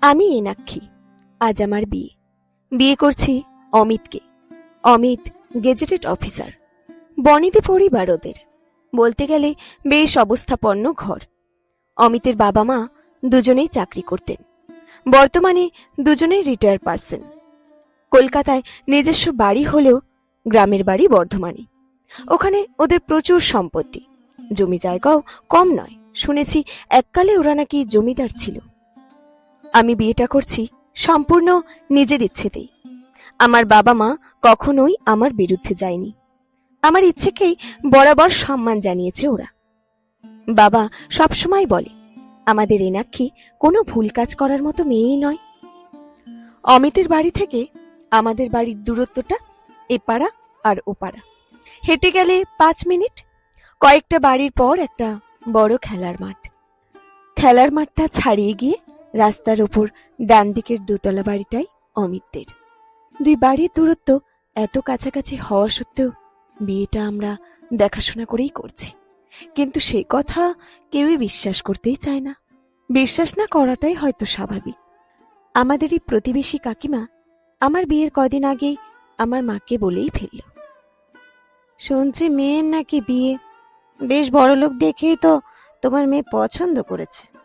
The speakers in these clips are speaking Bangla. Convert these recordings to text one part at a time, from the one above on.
আমি এনাক্ষী আজ আমার বিয়ে। বিয়ে করছি অমিতকে। অমিত গেজেটেড অফিসার বনিতে পরিবার ওদের। বলতে গেলে বেশ অবস্থাপন্ন ঘর। অমিতের বাবা মা দুজনেই চাকরি করতেন। বর্তমানে দুজনেই রিটায়ার পার্সন কলকাতায় নিজস্ব বাড়ি হলেও গ্রামের বাড়ি বর্ধমানে। ওখানে ওদের প্রচুর সম্পত্তি। জমি জায়গাও কম নয়। শুনেছি এককালে ওরা নাকি জমিদার ছিল। আমি বিয়েটা করছি সম্পূর্ণ নিজের ইচ্ছেতেই। আমার বাবা মা কখনোই আমার বিরুদ্ধে যায়নি। আমার ইচ্ছেকেই বরাবর সম্মান জানিয়েছে ওরা। বাবা সবসময় বলে, আমাদের এনাক্ষী কোনো ভুল কাজ করার মতো মেয়েই নয়। অমিতের বাড়ি থেকে আমাদের বাড়ির দূরত্বটা এপাড়া আর ওপাড়া হেঁটে গেলে পাঁচ মিনিট, কয়েকটা বাড়ির পর একটা বড় খেলার মাঠ। খেলার মাঠটা ছাড়িয়ে গিয়ে রাস্তার ওপর ডান দিকের দোতলা বাড়িটাই অমিতদের। দুই বাড়ির দূরত্ব এত কাছাকাছি হওয়া সত্ত্বেও বিয়েটা আমরা দেখাশোনা করেই করছি। কিন্তু সে কথা কেউই বিশ্বাস করতেই চায় না। বিশ্বাস না করাটাই হয়তো স্বাভাবিক। আমাদের এই প্রতিবেশী কাকিমা আমার বিয়ের কদিন আগেই আমার মাকে বলেই ফেলল। শুনছি মেয়ের নাকি বিয়ে। বেশ বড় লোক দেখেই তো তোমার মেয়ে পছন্দ করেছে।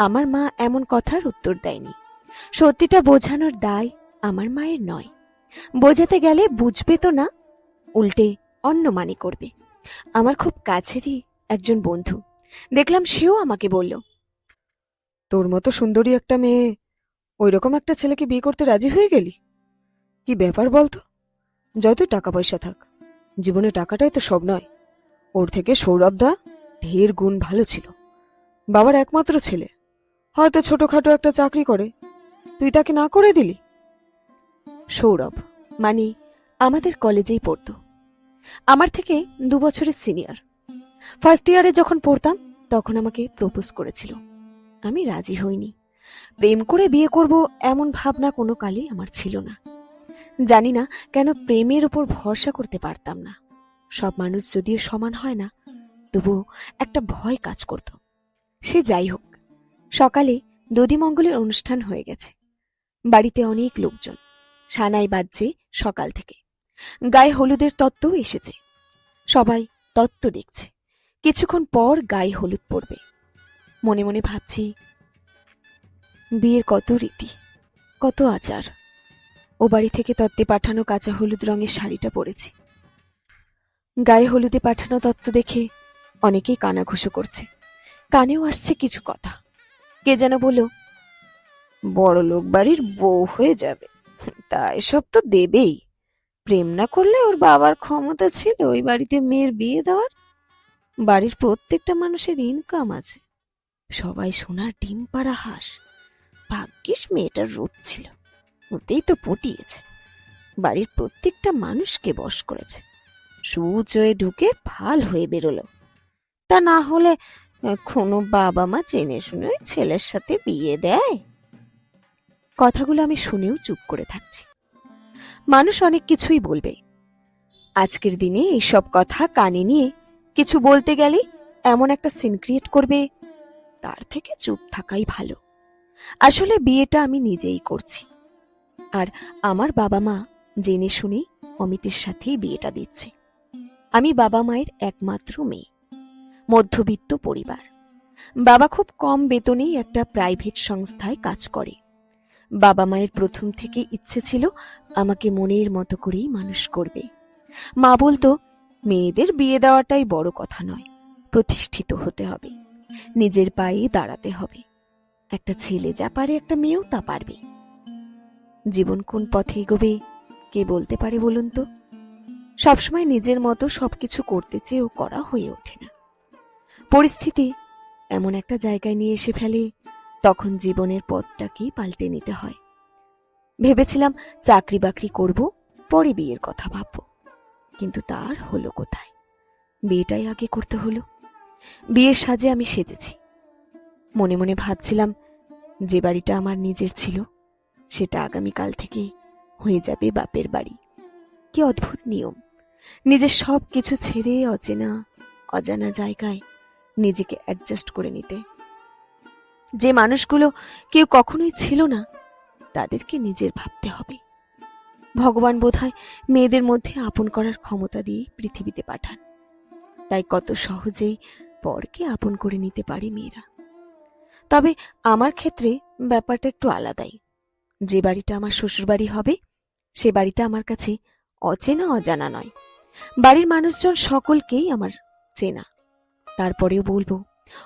আমার মা এমন কথার উত্তর দেয়নি। সত্যিটা বোঝানোর দায় আমার মায়ের নয়। বোঝাতে গেলে বুঝবে তো না, উল্টে অন্য মানে করবে। আমার খুব কাছেরই একজন বন্ধু। দেখলাম সেও আমাকে বলল, তোর মতো সুন্দরী একটা মেয়ে ওই রকম একটা ছেলেকে বিয়ে করতে রাজি হয়ে গেলি? কি ব্যাপার বলতো? যত টাকা পয়সা থাক, জীবনে টাকাটাই তো সব নয়। ওর থেকে সৌরভ দা ঢের গুণ ভালো ছিল। বাবার একমাত্র ছেলে। হয়তো ছোটখাটো একটা চাকরি করে। তুই তাকে না করে দিলি? সৌরভ মানে আমাদের কলেজেই পড়তো। আমার থেকে দু বছরের সিনিয়র। ফার্স্ট ইয়ারে যখন পড়তাম, তখন আমাকে প্রপোজ করেছিল। আমি রাজি হইনি। প্রেম করে বিয়ে করব এমন ভাবনা কোনো কালই আমার ছিল না। জানি না কেন প্রেমের ওপর ভরসা করতে পারতাম না। সব মানুষ যদিও সমান হয় না, তবুও একটা ভয় কাজ করত। সে যাই হোক সকালে দধিমঙ্গলের অনুষ্ঠান হয়ে গেছে। বাড়িতে অনেক লোকজন। সানাই বাজছে সকাল থেকে। গায়ে হলুদের তত্ত্বও এসেছে। সবাই তত্ত্ব দেখছে। কিছুক্ষণ পর গায়ে হলুদ পড়বে। মনে মনে ভাবছি, বিয়ের কত রীতি, কত আচার। ও বাড়ি থেকে তত্ত্বে পাঠানো কাঁচা হলুদ রঙের শাড়িটা পরেছি। গায়ে হলুদে পাঠানো তত্ত্ব দেখে অনেকেই কানাঘুষো করছে। কানেও আসছে কিছু কথা। কে যেন বলল বড় লোক বাড়ির বউ হয়ে যাবে। তা এসব তো দেবেই। প্রেম না করলে ওর বাবার ক্ষমতা ছিল, ওই বাড়িতে মেয়ের বিয়ে দেওয়ার। বাড়ির প্রত্যেকটা মানুষের ইনকাম আছে। সবাই সোনার ডিম পাড়া হাঁস। ভাগ্যিস মেয়েটার রূপ ছিল। ওতেই তো পটিয়েছে। বাড়ির প্রত্যেকটা মানুষকে বশ করেছে। সুচ হয়ে ঢুকে ফাল হয়ে বেরোলো। তা না হলে কোনো বাবা মা জেনে শুনে ছেলের সাথে বিয়ে দেয়? কথাগুলো আমি শুনেও চুপ করে থাকছি। মানুষ অনেক কিছুই বলবে। আজকের দিনে এইসব কথা কানে নিয়ে কিছু বলতে গেলে এমন একটা সিন ক্রিয়েট করবে, তার থেকে চুপ থাকাই ভালো। আসলে বিয়েটা আমি নিজেই করছি। আর আমার বাবা মা জেনে শুনে অমিতের সাথেই বিয়েটা দিচ্ছে। আমি বাবা মায়ের একমাত্র মেয়ে। মধ্যবিত্ত পরিবার। বাবা খুব কম বেতনেই একটা প্রাইভেট সংস্থায় কাজ করে। বাবা মায়ের প্রথম থেকে ইচ্ছে ছিল আমাকে মনের মতো করেই মানুষ করবে। মা বলতো, মেয়েদের বিয়ে দেওয়াটাই বড় কথা নয়, প্রতিষ্ঠিত হতে হবে, নিজের পায়ে দাঁড়াতে হবে। একটা ছেলে যা পারে একটা মেয়েও তা পারবে। জীবন কোন পথে এগোবে, কে বলতে পারে বলুন তো? সবসময় নিজের মতো সবকিছু করতে চেয়েও করা হয়ে ওঠে না। পরিস্থিতি এমন একটা জায়গায় নিয়ে এসে ফেলে, তখন জীবনের পথটাকেই পাল্টে নিতে হয়। ভেবেছিলাম চাকরি বাকরি করব, পরে বিয়ের কথা ভাবব, কিন্তু তার হলো কোথায়? বিয়েটাই আগে করতে হলো। বিয়ের সাজে আমি সেজেছি। মনে মনে ভাবছিলাম যে বাড়িটা আমার নিজের ছিল, সেটা আগামীকাল থেকে হয়ে যাবে বাপের বাড়ি। কি অদ্ভুত নিয়ম। নিজের সব কিছু ছেড়ে অচেনা, অজানা জায়গায় নিজেকে অ্যাডজাস্ট করে নিতে। যে মানুষগুলো কেউ কখনোই ছিল না, তাদেরকে নিজের ভাবতে হবে। ভগবান বোধহয় মেয়েদের মধ্যে আপন করার ক্ষমতা দিয়ে পৃথিবীতে পাঠান। তাই কত সহজেই পরকে আপন করে নিতে পারে মেয়েরা। তবে আমার ক্ষেত্রে ব্যাপারটা একটু আলাদাই। যে বাড়িটা আমার শ্বশুরবাড়ি হবে, সে বাড়িটা আমার কাছে অচেনা অজানা নয়। বাড়ির মানুষজন সকলকেই আমার চেনা। তারপরেও বলব,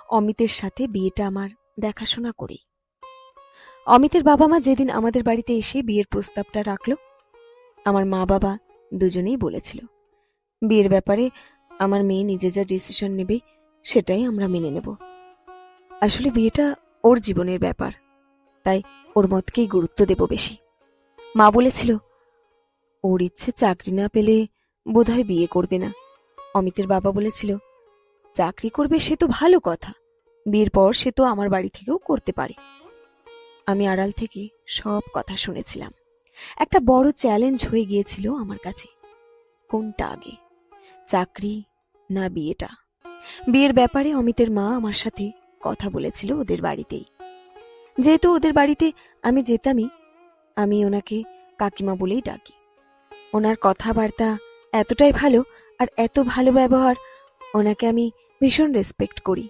অমিতের সাথে বিয়েটা আমার দেখাশোনা করেই অমিতের বাবা মা যেদিন আমাদের বাড়িতে এসে বিয়ের প্রস্তাবটা রাখল, আমার মা বাবা দুজনেই বলেছিল, বিয়ের ব্যাপারে আমার মেয়ে নিজে যা ডিসিশন নেবে সেটাই আমরা মেনে নেব। আসলে বিয়েটা ওর জীবনের ব্যাপার, তাই ওর মতকেই গুরুত্ব দেব বেশি। মা বলেছিল, ওর ইচ্ছে চাকরি না পেলে বোধহয় বিয়ে করবে না। অমিতের বাবা বলেছিল চাকরি করবে সে তো ভালো কথা। বিয়ের পর সে তো আমার বাড়ি থেকেও করতে পারে। আমি আড়াল থেকে সব কথা শুনেছিলাম। একটা বড় চ্যালেঞ্জ হয়ে গিয়েছিল আমার কাছে। কোনটা আগে? চাকরি না বিয়েটা? বিয়ের ব্যাপারে অমিতের মা আমার সাথে কথা বলেছিল ওদের বাড়িতেই। যেহেতু ওদের বাড়িতে আমি যেতামই, আমি ওনাকে কাকিমা বলেই ডাকি। ওনার কথাবার্তা এতটাই ভালো আর এত ভালো ব্যবহার, ওনাকে আমি ভীষণ রেসপেক্ট করি।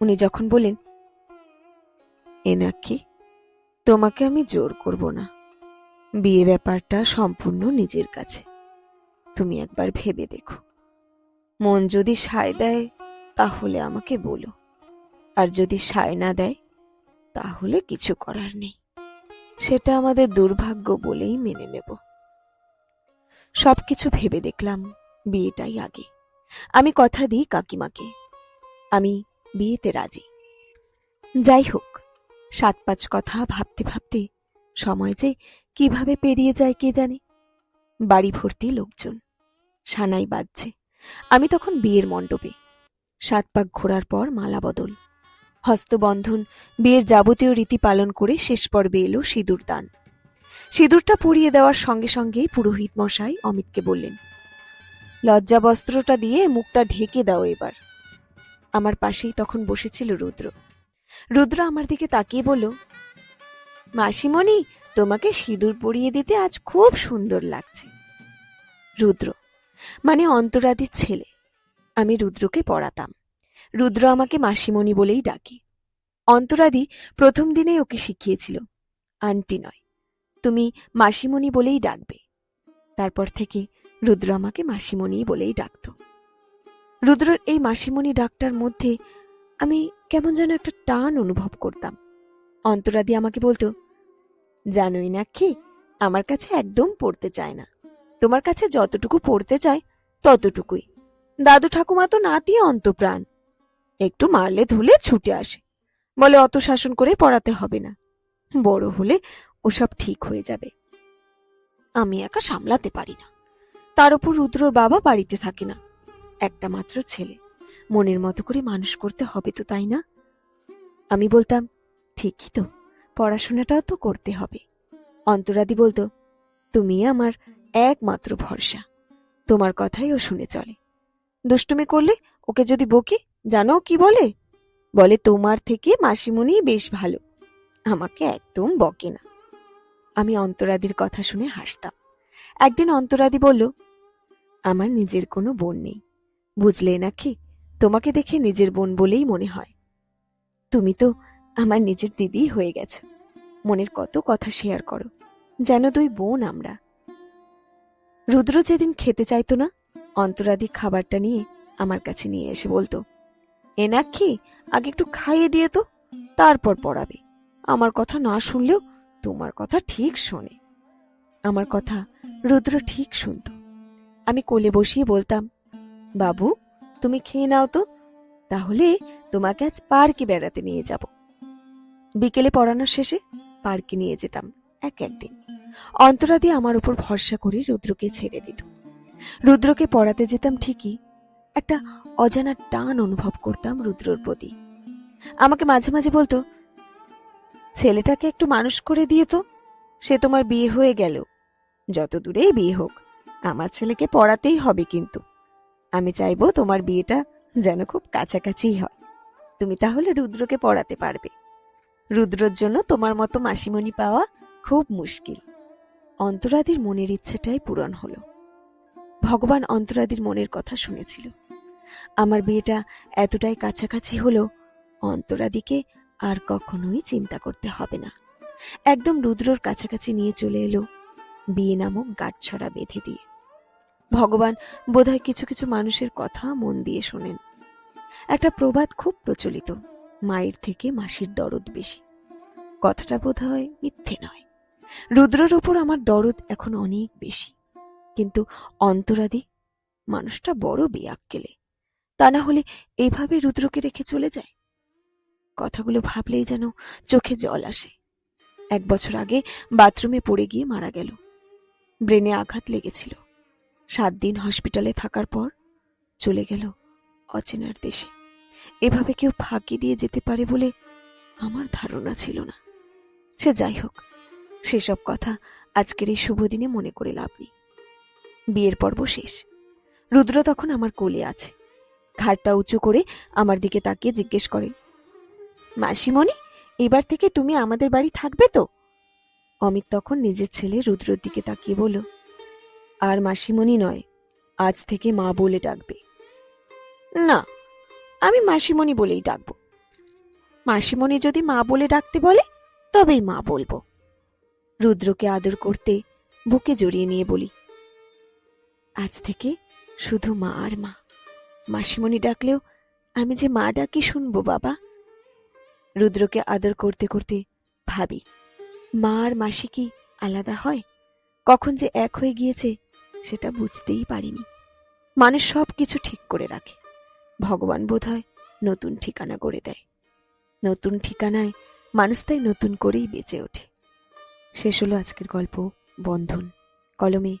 উনি যখন বলেন এনাকি তোমাকে আমি জোর করব না। বিয়ে ব্যাপারটা সম্পূর্ণ নিজের কাছে। তুমি একবার ভেবে দেখো। মন যদি সায় দেয়, তাহলে আমাকে বলো। আর যদি সায় না দেয়, তাহলে কিছু করার নেই। সেটা আমাদের দুর্ভাগ্য বলেই মেনে নেব। সবকিছু ভেবে দেখলাম বিয়েটাই আগে। আমি কথা দিই কাকিমাকে। আমি বিয়েতে রাজি। যাই হোক সাত পাঁচ কথা ভাবতে ভাবতে সময় যে কীভাবে পেরিয়ে যায় কে জানে? বাড়ি ভর্তি লোকজন, সানাই বাজছে। আমি তখন বিয়ের মণ্ডপে। সাত পাক ঘোরার পর মালা বদল। হস্তবন্ধন, বিয়ের যাবতীয় রীতি পালন করে শেষ পর্বে এলো সিঁদুর দান। সিঁদুরটা পরিয়ে দেওয়ার সঙ্গে সঙ্গেই পুরোহিত মশাই অমিতকে বললেন লজ্জা বস্ত্রটা দিয়ে মুখটা ঢেকে দাও এবার। আমার পাশেই তখন বসেছিল রুদ্র। রুদ্র আমার দিকে তাকিয়ে বলল, মাসিমণি, তোমাকে সিঁদুর পরিয়ে দিতে আজ খুব সুন্দর লাগছে। রুদ্র মানে অন্তরাদির ছেলে, আমি রুদ্রকে পড়াতাম। রুদ্র আমাকে মাসিমণি বলেই ডাকে। অন্তরাদি প্রথম দিনেই ওকে শিখিয়েছিল, আন্টি নয়, তুমি মাসিমণি বলেই ডাকবে। তারপর থেকে রুদ্র আমাকে মাসিমণি বলেই ডাকত। রুদ্রর এই মাসিমণি ডাকটার মধ্যে আমি কেমন যেন একটা টান অনুভব করতাম। অন্তরাদি আমাকে বলতো, জানোই না কি, আমার কাছে একদম পড়তে চায় না। তোমার কাছে যতটুকু পড়তে চায়, ততটুকুই। দাদু ঠাকুমা তো নাতি অন্তপ্রাণ। একটু মারলে ধুলে ছুটে আসে। বলে অত শাসন করে পড়াতে হবে না। বড় হলে ওসব ঠিক হয়ে যাবে। আমি একা সামলাতে পারি না। তার উপর রুদ্রর বাবা বাড়িতে থাকে না। একটা মাত্র ছেলে। মনের মতো করে মানুষ করতে হবে তো, তাই না? আমি বলতাম, ঠিকই তো, পড়াশোনাটাও তো করতে হবে। অন্তরাদি বলতো, তুমি আমার একমাত্র ভরসা। তোমার কথাই ও শুনে চলে। দুষ্টুমি করলে ওকে যদি বকি, জানো কি বলে? বলে, তোমার থেকে মাসিমণি বেশ ভালো। আমাকে একদম বকে না। আমি অন্তরাদির কথা শুনে হাসতাম। একদিন অন্তরাদি বলল, আমার নিজের কোনো বোন নেই। বুঝলে নাকি? তোমাকে দেখে নিজের বোন বলেই মনে হয়। তুমি তো আমার নিজের দিদি হয়ে গেছো। মনের কত কথা শেয়ার করো। যেন দুই বোন আমরা। রুদ্র যেদিন খেতে চাইতো না, অন্তরাদি খাবারটা নিয়ে আমার কাছে নিয়ে এসে বলতো এনাক্ষী আগে একটু খাইয়ে দিয়ে তো, তারপর পড়াবে। আমার কথা না শুনলেও তোমার কথা ঠিক শোনে। আমার কথা রুদ্র ঠিক শুনত। আমি কোলে বসিয়ে বলতাম বাবু, তুমি খেয়ে নাও তো। তাহলে তোমাকে আজ পার্কে বেড়াতে নিয়ে যাব। বিকেলে পড়ানোর শেষে পার্কে নিয়ে যেতাম এক একদিন। অন্তরাদি আমার উপর ভরসা করে রুদ্রকে ছেড়ে দিত। রুদ্রকে পড়াতে যেতাম ঠিকই, একটা অজানা টান অনুভব করতাম রুদ্রর প্রতি। আমাকে মাঝে মাঝে বলতো, ছেলেটাকে একটু মানুষ করে দিয়ে তো, সে তোমার বিয়ে হয়ে গেল। যত দূরেই বিয়ে হোক, আমার ছেলেকে পড়াতেই হবে কিন্তু। আমি চাইব তোমার বিয়েটা যেন খুব কাছাকাছিই হয়। তুমি তাহলে রুদ্রকে পড়াতে পারবে। রুদ্রর জন্য তোমার মতো মাসিমণি পাওয়া খুব মুশকিল। অন্তরাদির মনের ইচ্ছেটাই পূরণ হলো। ভগবান অন্তরাদির মনের কথা শুনেছিল। আমার বিয়েটা এতটাই কাছাকাছি হলো, অন্তরাদিকে আর কখনোই চিন্তা করতে হবে না। একদম রুদ্রর কাছাকাছি নিয়ে চলে এলো বিয়ে নামক গাঁটছড়া বেঁধে দিয়ে। ভগবান বোধহয় কিছু কিছু মানুষের কথা মন দিয়ে শোনেন। একটা প্রবাদ খুব প্রচলিত, মায়ের থেকে মাসির দরদ বেশি। কথাটা বোধহয় মিথ্যে নয়। রুদ্রর ওপর আমার দরদ এখন অনেক বেশি। কিন্তু অন্তরাদি, মানুষটা বড় বেয়াক্কেলে। তা না হলে এইভাবে রুদ্রকে রেখে চলে যায়? কথাগুলো ভাবলেই যেন চোখে জল আসে। এক বছর আগে বাথরুমে পড়ে গিয়ে মারা গেল। ব্রেনে আঘাত লেগেছিল। সাত দিন হসপিটালে থাকার পর চলে গেল অচেনার দেশে। এভাবে কেউ ফাঁকি দিয়ে যেতে পারে বলে আমার ধারণা ছিল না। সে যাই হোক, সেসব কথা আজকের এই শুভ দিনে মনে করে লাভ নেই। বিয়ের পর্ব শেষ। রুদ্র তখন আমার কোলে আছে। ঘাটটা উঁচু করে আমার দিকে তাকিয়ে জিজ্ঞেস করে, মাসিমণি, এবার থেকে তুমি আমাদের বাড়ি থাকবে তো? অমিত তখন নিজের ছেলে রুদ্রর দিকে তাকিয়ে বলল আর মাসিমণি নয়, আজ থেকে মা বলে ডাকবে। না, আমি মাসিমণি বলেই ডাকবো। মাসিমণি যদি মা বলে ডাকতে বলে, তবেই মা বলব। রুদ্রকে আদর করতে বুকে জড়িয়ে নিয়ে বলি, আজ থেকে শুধু মা আর মা। মাসিমণি ডাকলেও আমি যে মা ডাকি শুনব বাবা। রুদ্রকে আদর করতে করতে ভাবি, মা আর মাসি কি আলাদা হয়? কখন যে এক হয়ে গিয়েছে সেটা বুঝতেই পারিনি। মানুষ সব কিছু ঠিক করে রাখে। ভগবান বোধ হয় নতুন ঠিকানা করে দেয়। নতুন ঠিকানায় মানুষ তাই নতুন করেই বেঁচে ওঠে। শেষ হলো আজকের গল্প বন্ধন। কলমে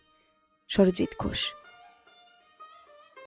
সরজিৎ ঘোষ।